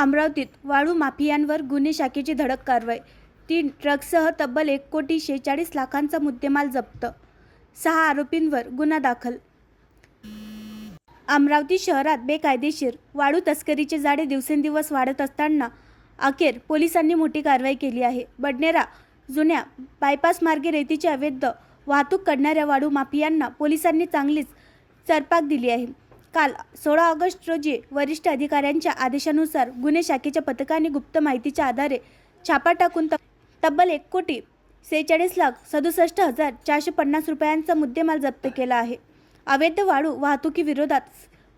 अमरावतीत वाळू माफियांवर गुन्हे शाखेची धडक कारवाई. तीन ट्रकसह तब्बल एक कोटी शेहेचाळीस लाखांचा मुद्देमाल जप्त. सहा आरोपींवर गुन्हा दाखल. अमरावती शहरात बेकायदेशीर वाळू तस्करीचे जाळे दिवसेंदिवस वाढत असताना अखेर पोलिसांनी मोठी कारवाई केली आहे. बडनेरा जुन्या बायपास मार्गे रेतीची अवैध वाहतूक करणाऱ्या वाळू माफियांना पोलिसांनी चांगलीच चरपाक दिली आहे. काल सोळा ऑगस्ट रोजी वरिष्ठ अधिकाऱ्यांच्या आदेशानुसार गुन्हे शाखेच्या पथकाने गुप्त माहितीच्या आधारे छापा टाकून तब्बल एक कोटी सेहेचाळीस लाख सदुसष्ट हजार चारशे पन्नास रुपयांचा मुद्देमाल जप्त केला आहे. अवैध वाळू वाहतुकीविरोधात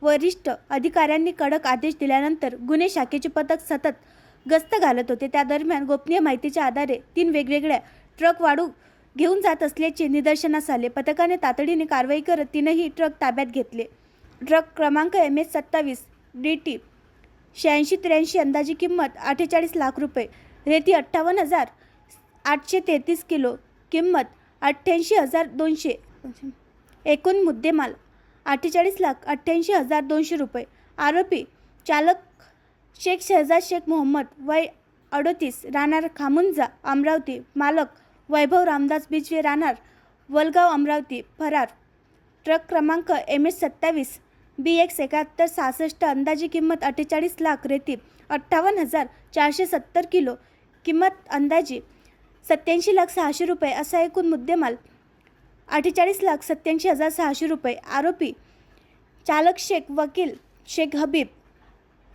वरिष्ठ अधिकाऱ्यांनी कडक आदेश दिल्यानंतर गुन्हे शाखेचे पथक सतत गस्त घालत होते. त्या दरम्यान गोपनीय माहितीच्या आधारे तीन वेगवेगळ्या ट्रक वाळू घेऊन जात असल्याचे निदर्शनास आले. पथकाने तातडीने कारवाई करत तीनही ट्रक ताब्यात घेतले. ट्रक क्रमांक एम एस सत्तावीस डी टी शहाऐंशी त्र्याऐंशी अंदाजी किंमत अठ्ठेचाळीस लाख रुपये. रेती अठ्ठावन्न हजार आठशे तेहतीस किलो किंमत अठ्ठ्याऐंशी हजार दोनशे. एकूण मुद्देमाल अठ्ठेचाळीस लाख अठ्ठ्याऐंशी हजार दोनशे रुपये. आरोपी चालक शेख शहजाद शेख मोहम्मद वय अडोतीस राहणार खामुंजा अमरावती. मालक वैभव रामदास बिजवे राहणार वलगाव अमरावती. फरार ट्रक क्रमांक एम एस सत्तावीस बी एक्स एकाहत्तर सहासष्ट अंदाजी किंमत अठ्ठेचाळीस लाख रेती अठ्ठावन्न हजार चारशे सत्तर किलो किंमत अंदाजी सत्याऐंशी लाख सहाशे रुपये असा एकूण मुद्देमाल अठ्ठेचाळीस लाख सत्याऐंशी हजार सहाशे रुपये. आरोपी चालक शेख वकील शेख हबीब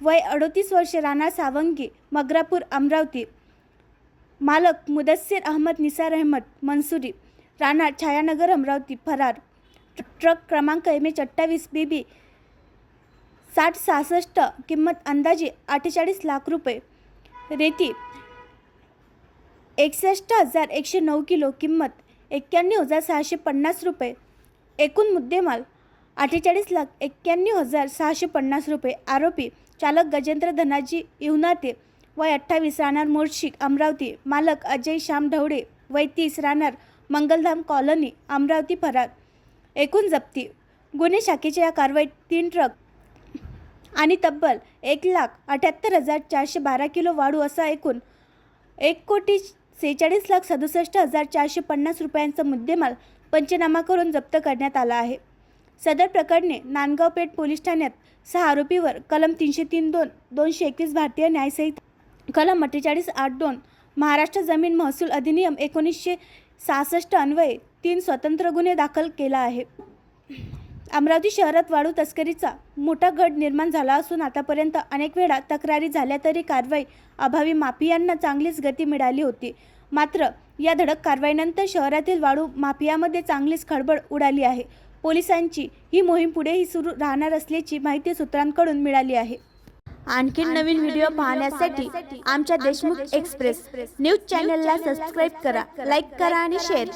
वय अडोतीस वर्षे राणा सावंगी मगरापूर अमरावती मालक मुदस्सीर अहमद निसार अहमद मनसुरी राणा छायानगर अमरावती फरार ट्रक क्रमांक एम एच अठ्ठावीस बी बी साठ सहासष्ट किंमत अंदाजे अठ्ठेचाळीस लाख रुपये. रेती एकसष्ट हजार एकशे नऊ किलो किंमत एक्क्याण्णव हजार सहाशे पन्नास रुपये. एकूण मुद्देमाल अठ्ठेचाळीस लाख एक्क्याण्णव हजार सहाशे पन्नास रुपये. आरोपी चालक गजेंद्र धनाजी इवनाते वय अठ्ठावीस राहणार मोर्शिक अमरावती. मालक अजय श्याम ढवळे वय तीस राहणार मंगलधाम कॉलनी अमरावती फरार. एकूण जप्ती गुन्हे शाखेच्या या कारवाईत तीन ट्रक आणि तब्बल एक लाख अठ्याहत्तर हजार चारशे बारा किलो वाळू असा एकूण एक कोटी सेहेचाळीस लाख सदुसष्ट हजार चारशे पन्नास रुपयांचा मुद्देमाल पंचनामा करून जप्त करण्यात आला आहे. सदर प्रकरणे नांदगाव पेठ पोलीस ठाण्यात सहा आरोपीवर कलम तीनशे तीन दोन दोनशे एकवीस भारतीय न्यायसंहिता कलम अठ्ठेचाळीस आठ दोन महाराष्ट्र जमीन महसूल अधिनियम एकोणीसशे सहासष्ट अन्वये तीन स्वतंत्र गुन्हे दाखल केला आहे. अमरावती शहरात वाळू तस्करीचा मोठा गट निर्माण झाला असून आतापर्यंत अनेक वेळा तक्रारी झाल्या तरी कारवाई अभावी माफियांना चांगलीच गती मिळाली होती. मात्र या धडक कारवाईनंतर शहरातील वाळू माफियामध्ये चांगलीच खळबळ उडाली आहे. पोलिसांची ही मोहीम पुढेही सुरू राहणार असल्याची माहिती सूत्रांकडून मिळाली आहे. आणखीन नवीन व्हिडिओ पाहण्यासाठी आमच्या देशमुख एक्सप्रेस. न्यूज चॅनलला सबस्क्राईब करा लाईक करा आणि शेअर करा.